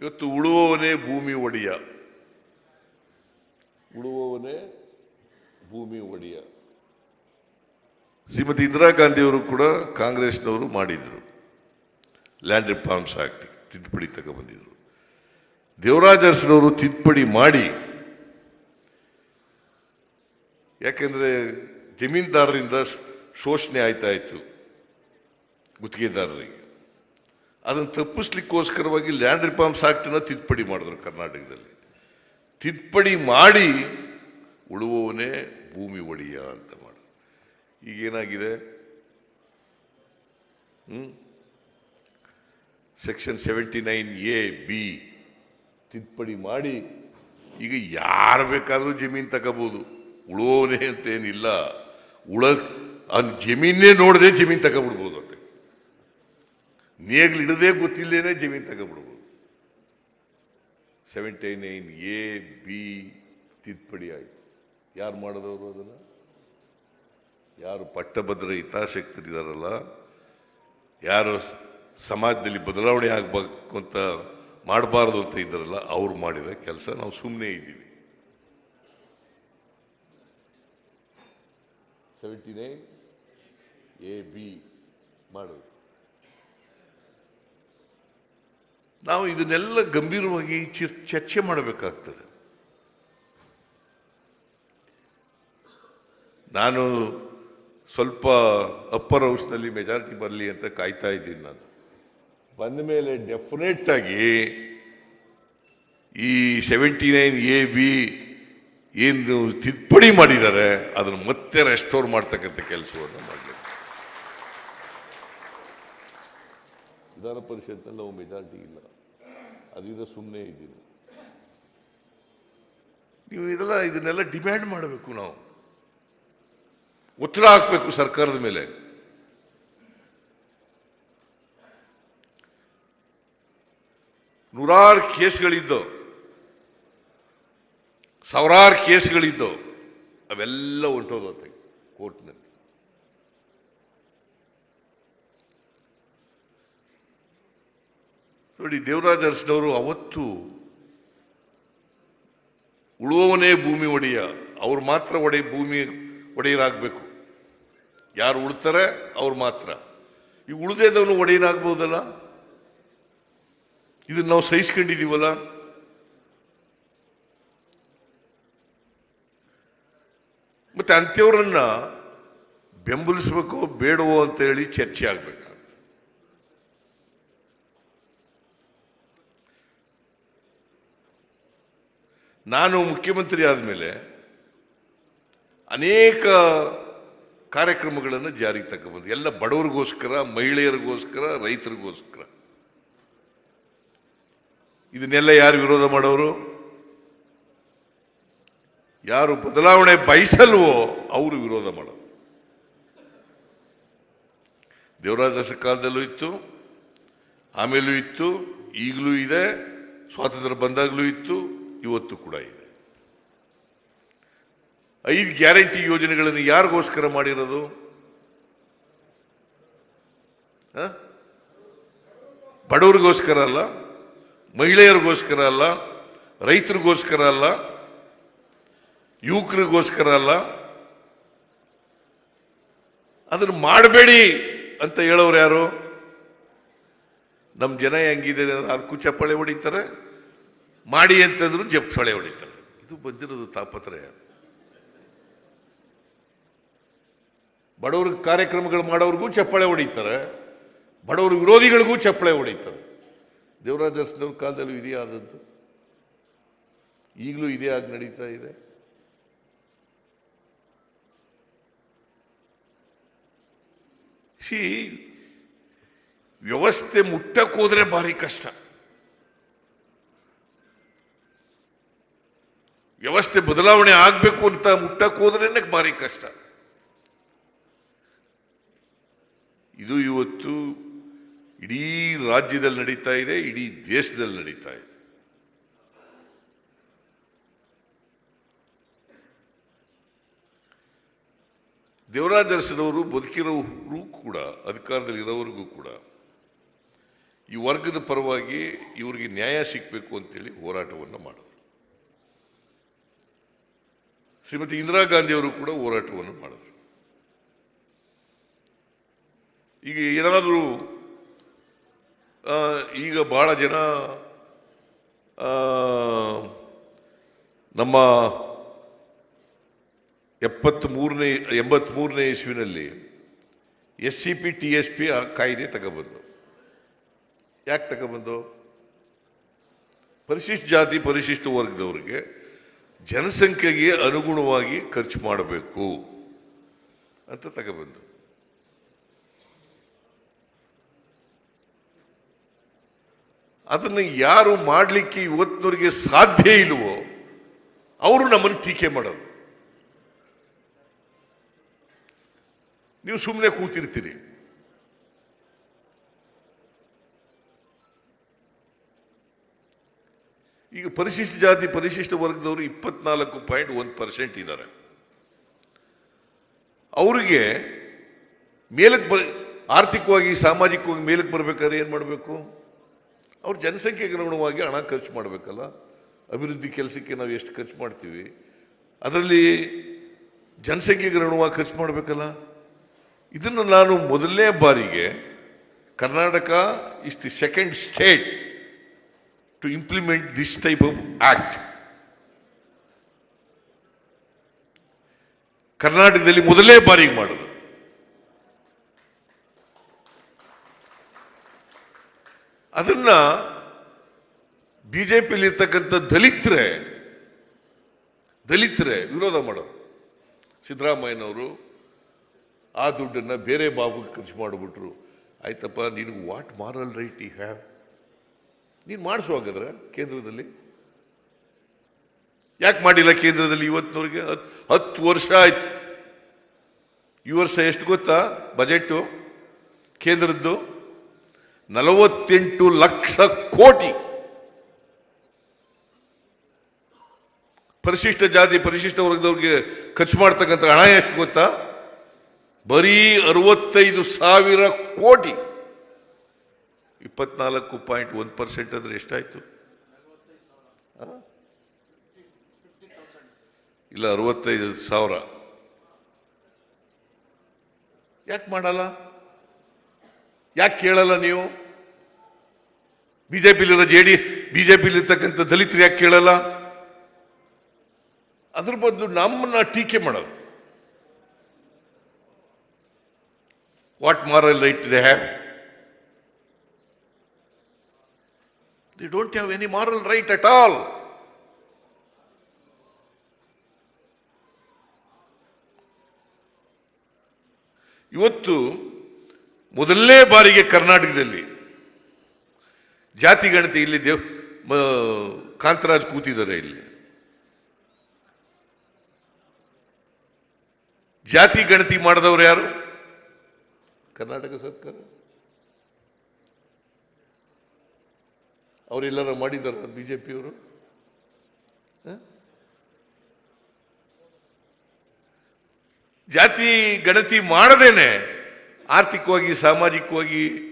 ಇವತ್ತು ಉಳುವವನೇ ಭೂಮಿ ಒಡೆಯ. ಉಳುವವನೇ ಭೂಮಿ ಒಡೆಯ. ಶ್ರೀಮತಿ ಇಂದಿರಾ ಗಾಂಧಿಯವರು ಕೂಡ ಕಾಂಗ್ರೆಸ್ನವರು ಮಾಡಿದ್ರು. ಲ್ಯಾಂಡ್ ರಿಫಾರ್ಮ್ಸ್ ಆಕ್ಟ್ ತಿದ್ದುಪಡಿ ತಗೊಬಂದಿದ್ರು. ದೇವರಾಜ ಅರಸನವರು ತಿದ್ದುಪಡಿ ಮಾಡಿ. ಯಾಕೆಂದ್ರೆ ಜಮೀನ್ದಾರರಿಂದ ಶೋಷಣೆ ಆಯ್ತಾ ಇತ್ತು ಗುತ್ತಿಗೆದಾರರಿಗೆ. ಅದನ್ನು ತಪ್ಪಿಸ್ಲಿಕ್ಕೋಸ್ಕರವಾಗಿ ಲ್ಯಾಂಡ್ ರಿಫಾರ್ಮ್ಸ್ ಆಕ್ಟನ್ನ ತಿದ್ದುಪಡಿ ಮಾಡಿದ್ರು ಕರ್ನಾಟಕದಲ್ಲಿ. ತಿದ್ದುಪಡಿ ಮಾಡಿ ಉಳುವವನೇ ಭೂಮಿ ಒಡೆಯ ಅಂತ ಮಾಡಿ ಈಗೇನಾಗಿದೆ? Section seventy nine A, B ತಿದ್ದುಪಡಿ ಮಾಡಿ ಈಗ ಯಾರು ಬೇಕಾದರೂ ಜಮೀನು ತಗೋಬೋದು. ಉಳುವವನೇ ಅಂತ ಏನಿಲ್ಲ ಉಳ ಅವ್ನ ಜಮೀನೇ ನೋಡದೆ ಜಮೀನು ತಗೊಬಿಡ್ಬೋದು. ಅಂತ ನೇಗ್ಲು ಇಡದೆ ಗೊತ್ತಿಲ್ಲೇನೆ ಜಮೀನು ತಗೋಬಿಡ್ಬೋದು ಸೆವೆಂಟಿ ನೈನ್ ಎ ಬಿ ತಿದ್ದುಪಡಿ ಆಯಿತು. ಯಾರು ಮಾಡಿದವರು ಅದನ್ನು? ಯಾರು ಪಟ್ಟಭದ್ರ ಹಿತಾಸಕ್ತರಿದಾರಲ್ಲ? ಯಾರು ಸಮಾಜದಲ್ಲಿ ಬದಲಾವಣೆ ಆಗಬೇಕು ಅಂತ ಮಾಡಬಾರ್ದು ಅಂತ ಇದ್ದಾರಲ್ಲ, ಅವ್ರು ಮಾಡಿದ ಕೆಲಸ ನಾವು ಸುಮ್ಮನೆ ಇದ್ದೀವಿ. ಸೆವೆಂಟಿ ನೈನ್ ಎ ಬಿ ಮಾಡೋದು ನಾವು ಇದನ್ನೆಲ್ಲ ಗಂಭೀರವಾಗಿ ಚರ್ಚೆ ಮಾಡಬೇಕಾಗ್ತದೆ. ನಾನು ಸ್ವಲ್ಪ ಅಪ್ಪರ್ ಹೌಸ್ನಲ್ಲಿ ಮೆಜಾರಿಟಿ ಬರಲಿ ಅಂತ ಕಾಯ್ತಾ ಇದ್ದೀನಿ ನಾನು. ಬಂದ ಮೇಲೆ ಡೆಫಿನೆಟ್ ಆಗಿ ಈ ಸೆವೆಂಟಿ ನೈನ್ ಎ ಬಿ ಏನು ತಿದ್ದುಪಡಿ ಮಾಡಿದ್ದಾರೆ, ಅದನ್ನು ಮತ್ತೆ ರೆಸ್ಟೋರ್ ಮಾಡ್ತಕ್ಕಂಥ ಕೆಲಸವನ್ನು ಮಾಡಬೇಕು. ವಿಧಾನ ಪರಿಷತ್ನಲ್ಲಿ ನಾವು ಮೆಜಾರಿಟಿ ಇಲ್ಲ ಅದರಿಂದ ಸುಮ್ಮನೆ ಇದ್ದೀನಿ. ನೀವು ಇದೆಲ್ಲ ಇದನ್ನೆಲ್ಲ ಡಿಮ್ಯಾಂಡ್ ಮಾಡಬೇಕು ನಾವು. ಒತ್ತಡ ಹಾಕಬೇಕು ಸರ್ಕಾರದ ಮೇಲೆ. ನೂರಾರು ಕೇಸ್ಗಳಿದ್ದು, ಸಾವಿರಾರು ಕೇಸ್ಗಳಿದ್ದು, ಅವೆಲ್ಲ ಹೊಂಟೋದತ್ತೆ ಕೋರ್ಟ್ನಲ್ಲಿ ನೋಡಿ ದೇವರಾಜ ಅವತ್ತು ಉಳುವವನೇ ಭೂಮಿ ಒಡೆಯ. ಅವ್ರು ಮಾತ್ರ ಒಡೆ, ಭೂಮಿ ಒಡೆಯರಾಗಬೇಕು. ಯಾರು ಉಳ್ತಾರೆ, ಅವ್ರು ಮಾತ್ರ. ಈ ಉಳಿದೇದವನು ಒಡೆಯನಾಗ್ಬೋದಲ್ಲ ಇದನ್ನ ನಾವು ಸಹಿಸ್ಕೊಂಡಿದ್ದೀವಲ್ಲ? ಮತ್ತೆ ಅಂತ್ಯವ್ರನ್ನ ಬೆಂಬಲಿಸಬೇಕು, ಬೇಡವೋ ಅಂತ ಹೇಳಿ ಚರ್ಚೆ ಆಗ್ಬೇಕಾಗ್ತದೆ ನಾನು ಮುಖ್ಯಮಂತ್ರಿ ಆದಮೇಲೆ ಅನೇಕ ಕಾರ್ಯಕ್ರಮಗಳನ್ನು ಜಾರಿಗೆ ತಗೊಂಡ್ಬಂದು. ಎಲ್ಲ ಬಡವರಿಗೋಸ್ಕರ, ಮಹಿಳೆಯರಿಗೋಸ್ಕರ, ರೈತರಿಗೋಸ್ಕರ. ಇದನ್ನೆಲ್ಲ ಯಾರು ವಿರೋಧ ಮಾಡೋರು? ಯಾರು ಬದಲಾವಣೆ ಬಯಸಲ್ವೋ ಅವರು ವಿರೋಧ ಮಾಡೋರು. ದೇವರಾಜ ಕಾಲದಲ್ಲೂ ಇತ್ತು, ಆಮೇಲೂ ಇತ್ತು, ಈಗಲೂ ಇದೆ, ಸ್ವಾತಂತ್ರ್ಯ ಬಂದಾಗಲೂ ಇತ್ತು ಇವತ್ತು ಕೂಡ ಇದೆ. ಐದು ಗ್ಯಾರಂಟಿ ಯೋಜನೆಗಳನ್ನು ಯಾರಿಗೋಸ್ಕರ ಮಾಡಿರೋದು? ಬಡವರಿಗೋಸ್ಕರ ಅಲ್ಲ, ಮಹಿಳೆಯರಿಗೋಸ್ಕರ ಅಲ್ಲ, ರೈತರಿಗೋಸ್ಕರ ಅಲ್ಲ, ಯುವಕರಿಗೋಸ್ಕರ ಅಲ್ಲ. ಅದನ್ನು ಮಾಡಬೇಡಿ ಅಂತ ಹೇಳೋರು ಯಾರು? ನಮ್ಮ ಜನ ಹೆಂಗಿದೆ ಅದಕ್ಕೂ ಚಪ್ಪಾಳೆ ಹೊಡಿತಾರೆ. ಮಾಡಿ ಅಂತಂದ್ರು ಚಪ್ಪಾಳೆ ಹೊಡಿತಾರೆ ಇದು ಬಂದಿರೋದು ತಾಪತ್ರಯ. ಬಡವ್ರ ಕಾರ್ಯಕ್ರಮಗಳು ಮಾಡೋರ್ಗೂ ಚಪ್ಪಳೆ ಹೊಡಿತಾರೆ. ಬಡವರ ವಿರೋಧಿಗಳಿಗೂ ಚಪ್ಪಳೆ ಹೊಡಿತಾರೆ. ದೇವರಾಜಸ್ನವ್ರ ಕಾಲದಲ್ಲೂ ಇದೇ ಆದದ್ದು. ಈಗಲೂ ಇದೇ ಆಗಿ ನಡೀತಾ ಇದೆ. ಸಿ ವ್ಯವಸ್ಥೆ ಮುಟ್ಟಕ್ಕೆ ಹೋದ್ರೆ ಭಾರಿ ಕಷ್ಟ. ವ್ಯವಸ್ಥೆ ಬದಲಾವಣೆ ಆಗಬೇಕು ಅಂತ ಮುಟ್ಟಕ್ಕೆ ಹೋದ್ರೇನೆ ಭಾರಿ ಕಷ್ಟ. ಇದು ಇವತ್ತು ಇಡೀ ರಾಜ್ಯದಲ್ಲಿ ನಡೀತಾ ಇದೆ, ಇಡೀ ದೇಶದಲ್ಲಿ ನಡೀತಾ ಇದೆ. ದೇವರಾಜ ಅರಸನವರು ಬದುಕಿರೋರು ಕೂಡ ಅಧಿಕಾರದಲ್ಲಿ ಇರೋವರೆಗೂ ಕೂಡ, ಈ ವರ್ಗದ ಪರವಾಗಿ ಇವರಿಗೆ ನ್ಯಾಯ ಸಿಗಬೇಕು ಅಂತೇಳಿ ಹೋರಾಟವನ್ನು ಮಾಡಿದ್ರು ಶ್ರೀಮತಿ ಇಂದಿರಾ ಗಾಂಧಿ ಅವರು ಕೂಡ ಹೋರಾಟವನ್ನು ಮಾಡಿದ್ರು. ಈಗ ಏನಾದರೂ ಈಗ ಬಹಳ ಜನ ನಮ್ಮ ಎಪ್ಪತ್ತ್ ಮೂರನೇ ಎಂಬತ್ತ್ ಮೂರನೇ ಇಸ್ವಿನಲ್ಲಿ S C P T S P ಆ ಕಾಯ್ದೆ ತಗೊಬಂದು. ಯಾಕೆ ತಗೊಬಂದು? ಪರಿಶಿಷ್ಟ ಜಾತಿ, ಪರಿಶಿಷ್ಟ ವರ್ಗದವರಿಗೆ ಜನಸಂಖ್ಯೆಗೆ ಅನುಗುಣವಾಗಿ ಖರ್ಚು ಮಾಡಬೇಕು ಅಂತ ತಗೊಬಂದು ಅದನ್ನು ಯಾರು ಮಾಡಲಿಕ್ಕೆ ಇವತ್ತಿನವರಿಗೆ ಸಾಧ್ಯ ಇಲ್ವೋ ಅವರು ನಮ್ಮನ್ನು ಟೀಕೆ ಮಾಡೋದು ನೀವು ಸುಮ್ಮನೆ ಕೂತಿರ್ತೀರಿ. ಪರಿಶಿಷ್ಟ ಜಾತಿ, ಪರಿಶಿಷ್ಟ ವರ್ಗದವರು ಇಪ್ಪತ್ನಾಲ್ಕು ಪಾಯಿಂಟ್ ಒಂದು ಪರ್ಸೆಂಟ್ ಇದ್ದಾರೆ. ಅವರಿಗೆ ಮೇಲಕ್ಕೆ ಬ, ಆರ್ಥಿಕವಾಗಿ, ಸಾಮಾಜಿಕವಾಗಿ ಮೇಲಕ್ಕೆ ಬರಬೇಕಾದ್ರೆ ಏನು ಮಾಡಬೇಕು? ಅವ್ರ ಜನಸಂಖ್ಯೆಗೆ ಅನುಗುಣವಾಗಿ ಹಣ ಖರ್ಚು ಮಾಡಬೇಕಲ್ಲ. ಅಭಿವೃದ್ಧಿ ಕೆಲಸಕ್ಕೆ ನಾವು ಎಷ್ಟು ಖರ್ಚು ಮಾಡ್ತೀವಿ? ಅದರಲ್ಲಿ ಜನಸಂಖ್ಯೆಗೆ ಅನುಗುಣವಾಗಿ ಖರ್ಚು ಮಾಡಬೇಕಲ್ಲ. ಇದನ್ನು ನಾನು ಮೊದಲನೇ ಬಾರಿಗೆ Karnataka is the second state. To implement this type of act ಕರ್ನಾಟಕದಲ್ಲಿ ಮೊದಲೇ ಬಾರಿಗೆ ಮಾಡೋದು. ಅದನ್ನ ಬಿಜೆಪಿಯಲ್ಲಿ ಇರ್ತಕ್ಕಂಥ ದಲಿತರೇ ದಲಿತರೇ ವಿರೋಧ ಮಾಡೋರು. ಸಿದ್ದರಾಮಯ್ಯನವರು ಆ ದುಡ್ಡನ್ನ ಬೇರೆ ಬಾಬುಗೆ ಖರ್ಚು ಮಾಡಿಬಿಟ್ರು. ಆಯ್ತಪ್ಪ, ನಿನಗೆ what moral right you have ನೀನು ಮಾಡಿಸು ಹಾಗಾದ್ರೆ ಕೇಂದ್ರದಲ್ಲಿ. ಯಾಕೆ ಮಾಡಿಲ್ಲ ಕೇಂದ್ರದಲ್ಲಿ ಇವತ್ತಿನವ್ರಿಗೆ? ಹತ್- ಹತ್ತು ವರ್ಷ ಆಯ್ತು. ಈ ವರ್ಷ ಎಷ್ಟು ಗೊತ್ತಾ? ಬಜೆಟ್ಟು ಕೇಂದ್ರದ್ದು ನಲವತ್ತೆಂಟು ಲಕ್ಷ ಕೋಟಿ. ಪರಿಶಿಷ್ಟ ಜಾತಿ, ಪರಿಶಿಷ್ಟ ವರ್ಗದವ್ರಿಗೆ ಖರ್ಚು ಮಾಡ್ತಕ್ಕಂಥ ಹಣ ಎಷ್ಟು ಗೊತ್ತಾ? ಬರೀ ಅರವತ್ತೈದು ಸಾವಿರ ಕೋಟಿ. ಇಪ್ಪತ್ನಾಲ್ಕು ಪಾಯಿಂಟ್ ಒಂದು ಪರ್ಸೆಂಟ್ ಅಂದರೆ ಎಷ್ಟಾಯಿತು? ಇಲ್ಲ, ಅರವತ್ತೈದು ಸಾವಿರ. ಯಾಕೆ ಮಾಡಲ್ಲ? ಯಾಕೆ ಕೇಳಲ್ಲ ನೀವು? ಬಿಜೆಪಿಲಿರೋ ಜೆ ಡಿ ಬಿಜೆಪಿಲಿರ್ತಕ್ಕಂಥ ದಲಿತರು ಯಾಕೆ ಕೇಳಲ್ಲ? ಅದ್ರ ಬದಲು ನಮ್ಮನ್ನ ಟೀಕೆ ಮಾಡೋದು. What moral right they have they don't have any moral right at all ಇವತ್ತು ಮೊದಲನೇ ಬಾರಿಗೆ ಕರ್ನಾಟಕದಲ್ಲಿ ಜಾತಿ ಗಣತಿ ಇಲ್ಲಿ ದೇವ್ ಕಾಂತರಾಜ್ ಕೂತಿದ್ದಾರೆ ಇಲ್ಲಿ. ಜಾತಿ ಗಣತಿ ಮಾಡಿದವರು ಯಾರು? ಕರ್ನಾಟಕ ಸರ್ಕಾರ. ಅವರೆಲ್ಲರ ಜೆ ಪಿಯವರು ಜಾತಿ ಗಣತಿ ಮಾಡದೇನೆ ಆರ್ಥಿಕವಾಗಿ, ಸಾಮಾಜಿಕವಾಗಿ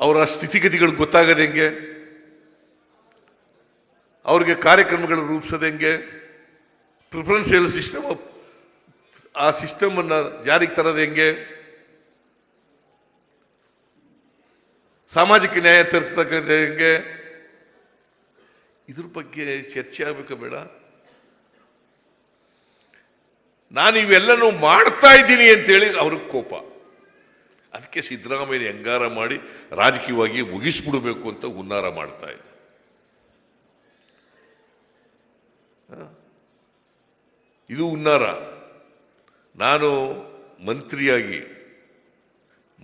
ಅವರ ಸ್ಥಿತಿಗತಿಗಳು ಗೊತ್ತಾಗದೆ ಹೆಂಗೆ? ಅವ್ರಿಗೆ ಕಾರ್ಯಕ್ರಮಗಳು ರೂಪಿಸೋದು ಹೆಂಗೆ? ಪ್ರಿಫರೆನ್ಸಿಯಲ್ ಸಿಸ್ಟಮ್ ಆ ಸಿಸ್ಟಮನ್ನು ಜಾರಿಗೆ ತರೋದು ಹೆಂಗೆ? ಸಾಮಾಜಿಕ ನ್ಯಾಯ ತರ್ತಕ್ಕಂಥ ಹೆಂಗೆ? ಇದ್ರ ಬಗ್ಗೆ ಚರ್ಚೆ ಆಗಬೇಕು ಬೇಡ. ನಾನು ಇವೆಲ್ಲನೂ ಮಾಡ್ತಾ ಇದ್ದೀನಿ ಅಂತೇಳಿ ಅವ್ರಿಗೆ ಕೋಪ. ಅದಕ್ಕೆ ಸಿದ್ದರಾಮಯ್ಯ ಹೆಂಗಾರ ಮಾಡಿ ರಾಜಕೀಯವಾಗಿ ಮುಗಿಸ್ಬಿಡಬೇಕು ಅಂತ ಹುನ್ನಾರ ಮಾಡ್ತಾ ಇದ್ದೆ? ಇದು ಹುನ್ನಾರ. ನಾನು ಮಂತ್ರಿಯಾಗಿ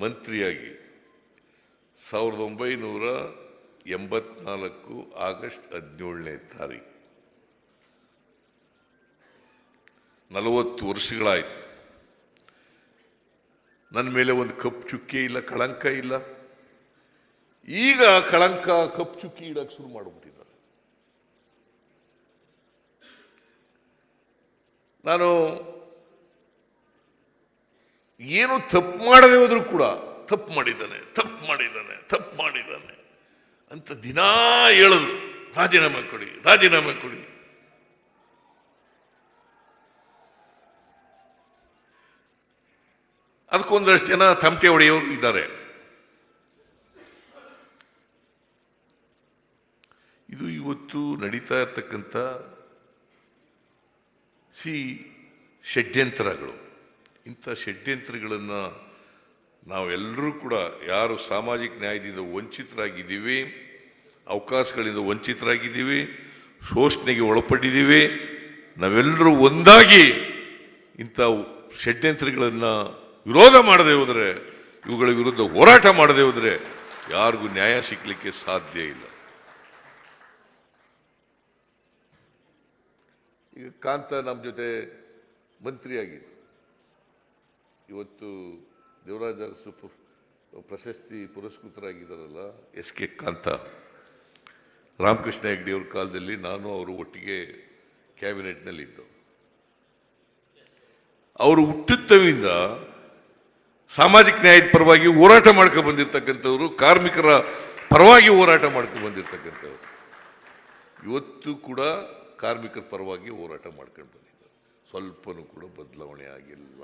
ಮಂತ್ರಿಯಾಗಿ ಸಾವಿರದ ಒಂಬೈನೂರ ಎಂಬತ್ನಾಲ್ಕು ಆಗಸ್ಟ್ ಹದಿನೇಳನೇ ತಾರೀಕು ನಲವತ್ತು ವರ್ಷಗಳಾಯಿತು. ನನ್ನ ಮೇಲೆ ಒಂದು ಕಪ್ ಚುಕ್ಕಿ ಇಲ್ಲ, ಕಳಂಕ ಇಲ್ಲ. ಈಗ ಕಳಂಕ, ಕಪ್ ಚುಕ್ಕಿ ಇಡಕ್ಕೆ ಶುರು ಮಾಡಿಬಿಟ್ಟಿದ್ದಾರೆ. ನಾನು ಏನು ತಪ್ಪು ಮಾಡದೆ ಹೋದ್ರೂ ಕೂಡ ತಪ್ಪು ಮಾಡಿದ್ದಾನೆ ತಪ್ಪು ಮಾಡಿದ್ದಾನೆ ತಪ್ಪು ಮಾಡಿದ್ದಾನೆ. ಅಂತ ದಿನಾ ಹೇಳೋದು. ರಾಜೀನಾಮೆ ಕೊಡಿ ರಾಜೀನಾಮೆ ಕೊಡಿ. ಅದಕ್ಕೊಂದಷ್ಟು ಜನ ತಮಟೆ ಹೊಡೆಯೋರು ಇದ್ದಾರೆ. ಇದು ಇವತ್ತು ನಡೀತಾ ಇರ್ತಕ್ಕಂಥ ಸಿ ಷಡ್ಯಂತ್ರಗಳು. ಇಂಥ ಷಡ್ಯಂತ್ರಗಳನ್ನು ನಾವೆಲ್ಲರೂ ಕೂಡ ಯಾರು ಸಾಮಾಜಿಕ ನ್ಯಾಯದಿಂದ ವಂಚಿತರಾಗಿದ್ದೀವಿ, ಅವಕಾಶಗಳಿಂದ ವಂಚಿತರಾಗಿದ್ದೀವಿ, ಶೋಷಣೆಗೆ ಒಳಪಟ್ಟಿದ್ದೀವಿ, ನಾವೆಲ್ಲರೂ ಒಂದಾಗಿ ಇಂಥ ಷಡ್ಯಂತ್ರಗಳನ್ನು ವಿರೋಧ ಮಾಡದೆ ಹೋದರೆ, ಇವುಗಳ ವಿರುದ್ಧ ಹೋರಾಟ ಮಾಡದೆ ಹೋದರೆ ಯಾರಿಗೂ ನ್ಯಾಯ ಸಿಕ್ಕಲಿಕ್ಕೆ ಸಾಧ್ಯ ಇಲ್ಲ. ಈಗ ಕಾಂತ ನಮ್ಮ ಜೊತೆ ಮಂತ್ರಿಯಾಗಿದೆ ಇವತ್ತು ದೇವರಾಜ ಅರಸು ಪ್ರಶಸ್ತಿ ಪುರಸ್ಕೃತರಾಗಿದ್ದಾರಲ್ಲ, ಎಸ್ ಕೆ ಕಾಂತ. ರಾಮಕೃಷ್ಣ ಹೆಗ್ಡಿ ಅವ್ರ ಕಾಲದಲ್ಲಿ ನಾನು ಅವರು ಒಟ್ಟಿಗೆ ಕ್ಯಾಬಿನೆಟ್ನಲ್ಲಿದ್ದು ಅವರು ಹುಟ್ಟುತ್ತವಿಂದ ಸಾಮಾಜಿಕ ನ್ಯಾಯದ ಪರವಾಗಿ ಹೋರಾಟ ಮಾಡ್ಕೊಂಡು ಬಂದಿರತಕ್ಕಂಥವ್ರು, ಕಾರ್ಮಿಕರ ಪರವಾಗಿ ಹೋರಾಟ ಮಾಡ್ಕೊಂಡು ಬಂದಿರತಕ್ಕಂಥವ್ರು. ಇವತ್ತು ಕೂಡ ಕಾರ್ಮಿಕರ ಪರವಾಗಿ ಹೋರಾಟ ಮಾಡ್ಕೊಂಡು ಬಂದಿದ್ದಾರೆ. ಸ್ವಲ್ಪನೂ ಕೂಡ ಬದಲಾವಣೆ ಆಗಿಲ್ಲ?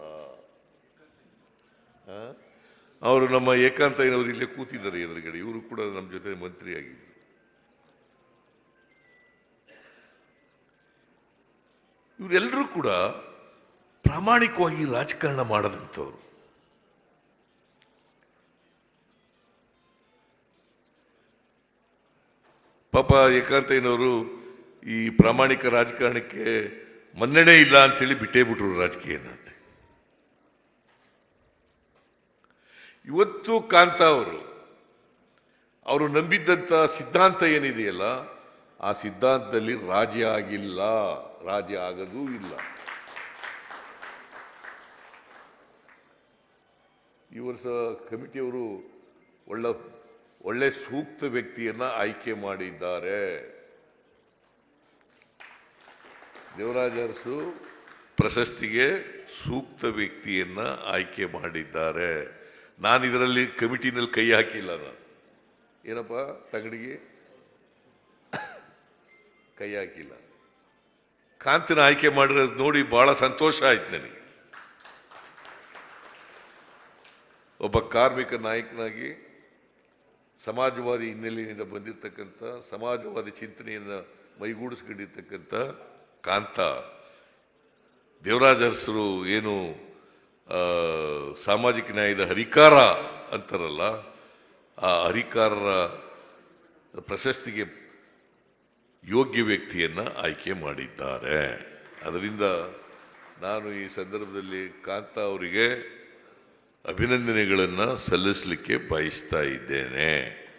ಅವರು ನಮ್ಮ ಏಕಾಂತಯ್ಯನವರು ಇಲ್ಲೇ ಕೂತಿದ್ದಾರೆ ಎದುರುಗಡೆ. ಇವರು ಕೂಡ ನಮ್ಮ ಜೊತೆ ಮಂತ್ರಿ ಆಗಿದ್ರು ಇವರೆಲ್ಲರೂ ಕೂಡ ಪ್ರಾಮಾಣಿಕವಾಗಿ ರಾಜಕಾರಣ ಮಾಡದಂಥವ್ರು. ಪಾಪ ಏಕಾಂತಯ್ಯನವರು ಈ ಪ್ರಾಮಾಣಿಕ ರಾಜಕಾರಣಕ್ಕೆ ಮನ್ನಣೆ ಇಲ್ಲ ಅಂತೇಳಿ ಬಿಟ್ಟೇ ಬಿಟ್ರು ರಾಜಕೀಯನ ಇವತ್ತು ಕಾಂತ ಅವರು. ಅವರು ನಂಬಿದ್ದಂತ ಸಿದ್ಧಾಂತ ಏನಿದೆಯಲ್ಲ, ಆ ಸಿದ್ಧಾಂತದಲ್ಲಿ ರಾಜಿ ಆಗಿಲ್ಲ, ರಾಜಿ ಆಗದೂ ಇಲ್ಲ. ಈ ವರ್ಷ ಕಮಿಟಿಯವರು ಒಳ್ಳೆ ಒಳ್ಳೆ ಸೂಕ್ತ ವ್ಯಕ್ತಿಯನ್ನ ಆಯ್ಕೆ ಮಾಡಿದ್ದಾರೆ. ದೇವರಾಜ ಅರಸು ಪ್ರಶಸ್ತಿಗೆ ಸೂಕ್ತ ವ್ಯಕ್ತಿಯನ್ನ ಆಯ್ಕೆ ಮಾಡಿದ್ದಾರೆ. ನಾನು ಇದರಲ್ಲಿ ಕಮಿಟಿನಲ್ಲಿ ಕೈ ಹಾಕಿಲ್ಲ ನಾನು. ಏನಪ್ಪ, ತಗಡಿಗೆ? ಕೈ ಹಾಕಿಲ್ಲ. ಕಾಂತಿನ ಆಯ್ಕೆ ಮಾಡಿರೋದು ನೋಡಿ ಬಹಳ ಸಂತೋಷ ಆಯ್ತು ನನಗೆ. ಒಬ್ಬ ಕಾರ್ಮಿಕ ನಾಯಕನಾಗಿ ಸಮಾಜವಾದಿ ಹಿನ್ನೆಲೆಯಿಂದ ಬಂದಿರತಕ್ಕಂಥ, ಸಮಾಜವಾದಿ ಚಿಂತನೆಯನ್ನು ಮೈಗೂಡಿಸ್ಕೊಂಡಿರ್ತಕ್ಕಂಥ ಕಾಂತ, ದೇವರಾಜ ಅರಸರು ಏನು ಸಾಮಾಜಿಕ ನ್ಯಾಯದ ಹರಿಕಾರ ಅಂತಾರಲ್ಲ, ಆ ಹರಿಕಾರರ ಪ್ರಶಸ್ತಿಗೆ ಯೋಗ್ಯ ವ್ಯಕ್ತಿಯನ್ನು ಆಯ್ಕೆ ಮಾಡಿದ್ದಾರೆ. ಅದರಿಂದ ನಾನು ಈ ಸಂದರ್ಭದಲ್ಲಿ ಕಾಂತ ಅವರಿಗೆ ಅಭಿನಂದನೆಗಳನ್ನು ಸಲ್ಲಿಸಲಿಕ್ಕೆ ಬಯಸ್ತಾ ಇದ್ದೇನೆ.